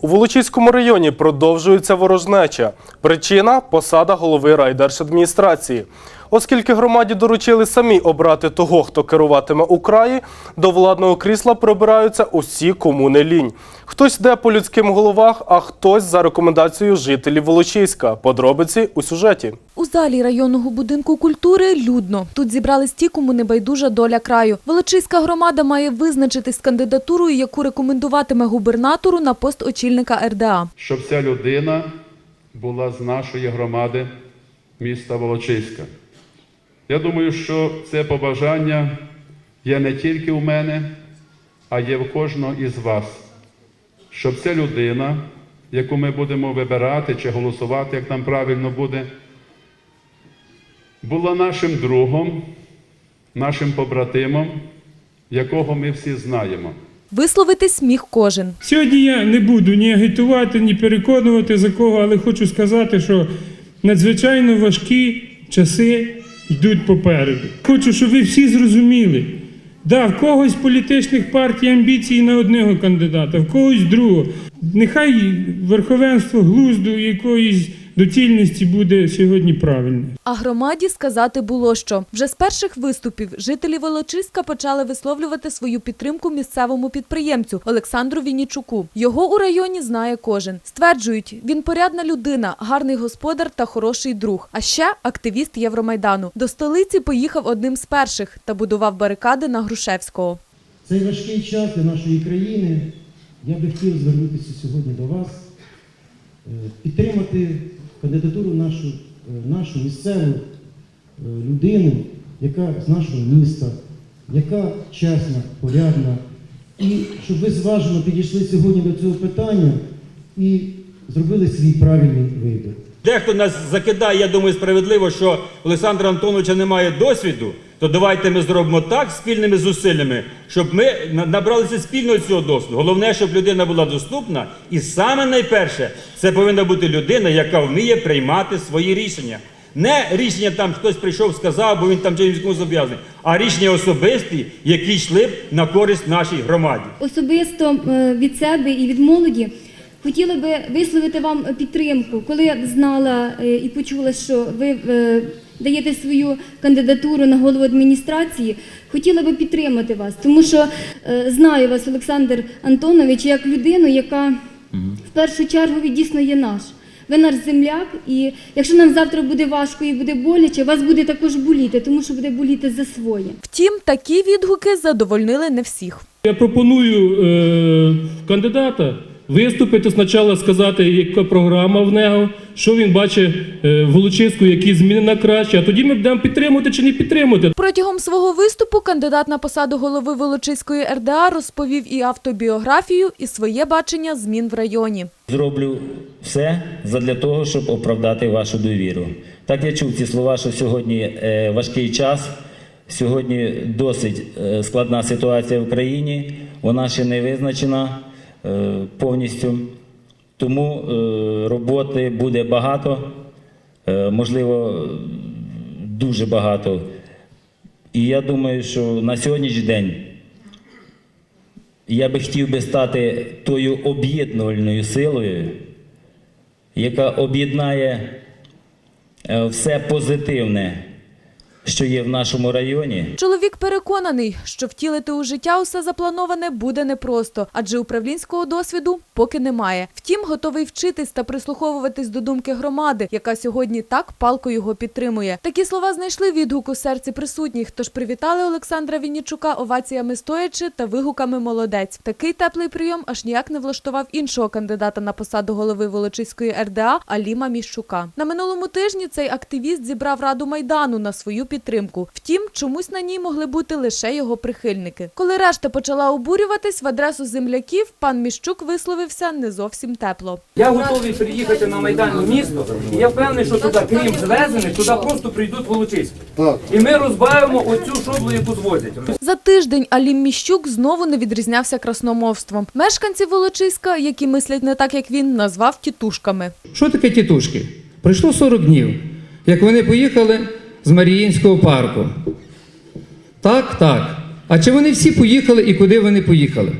У Волочиському районі продовжується ворожнеча. Причина посада голови райдержадміністрації. Оскільки громаді доручили самі обрати того, хто керуватиме у краї, до владного крісла прибираються усі, кому не лінь. Хтось йде по людським головах, а хтось за рекомендацією жителів Волочиська. Подробиці у сюжеті. У залі районного будинку культури людно. Тут зібрались ті, кому не байдужа доля краю. Волочиська громада має визначитись з кандидатурою, яку рекомендуватиме губернатору на пост очільника РДА. щоб ця людина була з нашої громади міста Волочиська. Я думаю, що це побажання є не тільки у мене, а є в кожного із вас, щоб ця людина, яку ми будемо вибирати чи голосувати, як там правильно буде, була нашим другом, нашим побратимом, якого ми всі знаємо. Висловитись міг кожен. Сьогодні я не буду ні агітувати, ні переконувати за кого, але хочу сказати, що надзвичайно важкі часи йдуть попереду. Хочу, щоб ви всі зрозуміли. Да, в когось політичних партій амбіції на одного кандидата, в когось другого. Нехай верховенство глузду якоїсь доцільності буде сьогодні правильне. А громаді сказати було що. Вже з перших виступів жителі Волочиська почали висловлювати свою підтримку місцевому підприємцю Олександру Віннічуку. Його у районі знає кожен. Стверджують, він порядна людина, гарний господар та хороший друг. А ще активіст Євромайдану. До столиці поїхав одним з перших та будував барикади на Грушевського. Цей важкий час для нашої країни я би хотів звернутися сьогодні до вас, е, підтримати кандидатуру нашу, е, нашу місцеву е, людину, яка з нашого міста, яка чесна, порядна, і щоб ви зважено підійшли сьогодні до цього питання і зробили свій правильний вибір. Дехто нас закидає, я думаю, справедливо, що Олександра Антоновича немає досвіду, то давайте ми зробимо так спільними зусиллями, щоб ми на- набралися спільного цього досвіду. Головне, щоб людина була доступна. І саме найперше, це повинна бути людина, яка вміє приймати свої рішення. Не рішення там хтось прийшов, сказав, бо він там чимось комусь зобов'язаний, а рішення особисті, які йшли б на користь нашій громаді. Особисто е, від себе і від молоді хотіла би висловити вам підтримку, коли я знала е, і почула, що ви е, даєте свою кандидатуру на голову адміністрації. Хотіла би підтримати вас, тому що е, знаю вас, Олександр Антонович, як людину, яка в першу чергу дійсно є наш. Ви наш земляк, і якщо нам завтра буде важко і буде боляче, вас буде також боліти, тому що буде боліти за своє. Втім, такі відгуки задовольнили не всіх. Я пропоную е, кандидата виступити спочатку, сказати, яка програма в нього, що він бачить е, в Волочиську, які зміни на краще, а тоді ми будемо підтримувати чи не підтримувати. Протягом свого виступу кандидат на посаду голови Волочиської РДА розповів і автобіографію, і своє бачення змін в районі. Зроблю все задля того, щоб оправдати вашу довіру. Так я чув ці слова, що сьогодні е, важкий час, сьогодні досить е, складна ситуація в країні, вона ще не визначена повністю. Тому е, роботи буде багато, е, можливо, дуже багато. І я думаю, що на сьогоднішній день я би хотів би стати тою об'єднувальною силою, яка об'єднає е, все позитивне, що є в нашому районі. Чоловік переконаний, що втілити у життя усе заплановане буде непросто, адже управлінського досвіду поки немає. Втім, готовий вчитись та прислуховуватись до думки громади, яка сьогодні так палко його підтримує. Такі слова знайшли відгук у серці присутніх, тож привітали Олександра Віннічука оваціями стоячи та вигуками молодець. Такий теплий прийом аж ніяк не влаштував іншого кандидата на посаду голови Волочиської РДА Аліма Міщука. На минулому тижні цей активіст зібрав раду майдану на свою підтримку. Втім, чомусь на ній могли бути лише його прихильники. Коли решта почала обурюватись в адресу земляків, пан Міщук висловився не зовсім тепло. Я готовий приїхати на Майдан в місто, і я впевнений, що туди, крім звезених, туди просто прийдуть волочиські. І ми розбавимо оцю шоблу, яку звозять. За тиждень Алім Міщук знову не відрізнявся красномовством. Мешканці Волочиська, які мислять не так, як він, назвав тітушками. Що таке тітушки? Пройшло 40 днів, як вони поїхали з Маріїнського парку. Так, так. А чи вони всі поїхали і куди вони поїхали?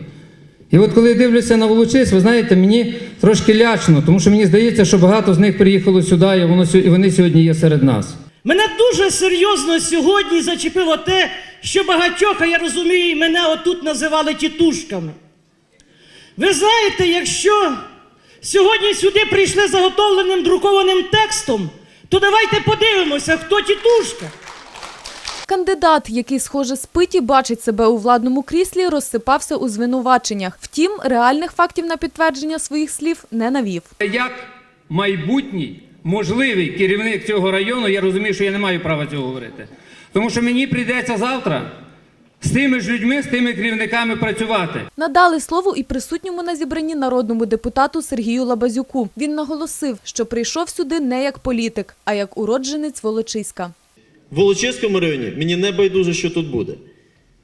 І от коли я дивлюся на Волочись, ви знаєте, мені трошки лячно, тому що мені здається, що багато з них приїхало сюди, і, воно, і вони сьогодні є серед нас. Мене дуже серйозно сьогодні зачепило те, що багатьох, а я розумію, мене отут називали тітушками. Ви знаєте, якщо сьогодні сюди прийшли заготовленим друкованим текстом, то давайте подивимося, хто тітушка. Кандидат, який, схоже, спить і бачить себе у владному кріслі, розсипався у звинуваченнях. Втім, реальних фактів на підтвердження своїх слів не навів. Як майбутній можливий керівник цього району, я розумію, що я не маю права цього говорити. Тому що мені прийдеться завтра з тими ж людьми, з тими керівниками працювати. Надали слово і присутньому на зібранні народному депутату Сергію Лабазюку. Він наголосив, що прийшов сюди не як політик, а як уродженець Волочиська. В Волочиському районі мені не байдуже, що тут буде.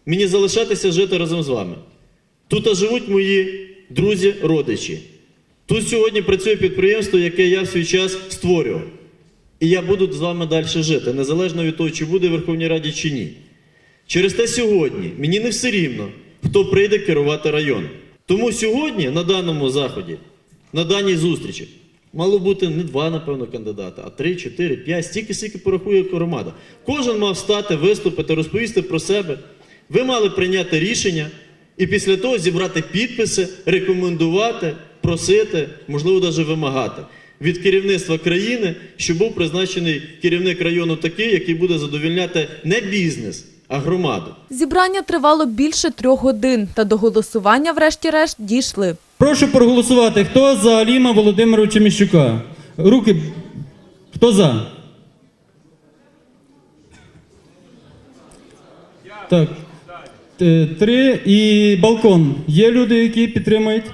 Мені залишатися жити разом з вами. Тут живуть мої друзі, родичі. Тут сьогодні працює підприємство, яке я в свій час створював. І я буду з вами далі жити, незалежно від того, чи буде в Верховній Раді, чи ні. Через те сьогодні мені не все рівно, хто прийде керувати районом. Тому сьогодні на даному заході, на даній зустрічі, мало бути не два, напевно, кандидата, а три, чотири, п'ять, стільки, скільки порахує громада. Кожен мав стати, виступити, розповісти про себе. Ви мали прийняти рішення і після того зібрати підписи, рекомендувати, просити, можливо, навіть вимагати від керівництва країни, щоб був призначений керівник району такий, який буде задовільняти не бізнес, а громаду. Зібрання тривало більше трьох годин, та до голосування, врешті-решт, дійшли. Прошу проголосувати. Хто за Аліма Володимировича Міщука? Руки. Хто за? Так. Три і балкон. Є люди, які підтримують?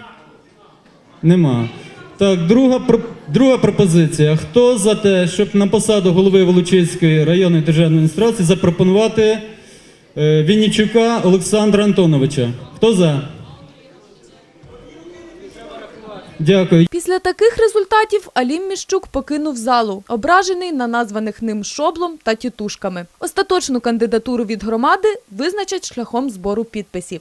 Нема. Так, друга, про- друга пропозиція. Хто за те, щоб на посаду голови Волочиської районної державної адміністрації запропонувати е, Віннічука Олександра Антоновича? Хто за? Дякую. Після таких результатів Алім Міщук покинув залу, ображений на названих ним шоблом та тітушками. Остаточну кандидатуру від громади визначать шляхом збору підписів.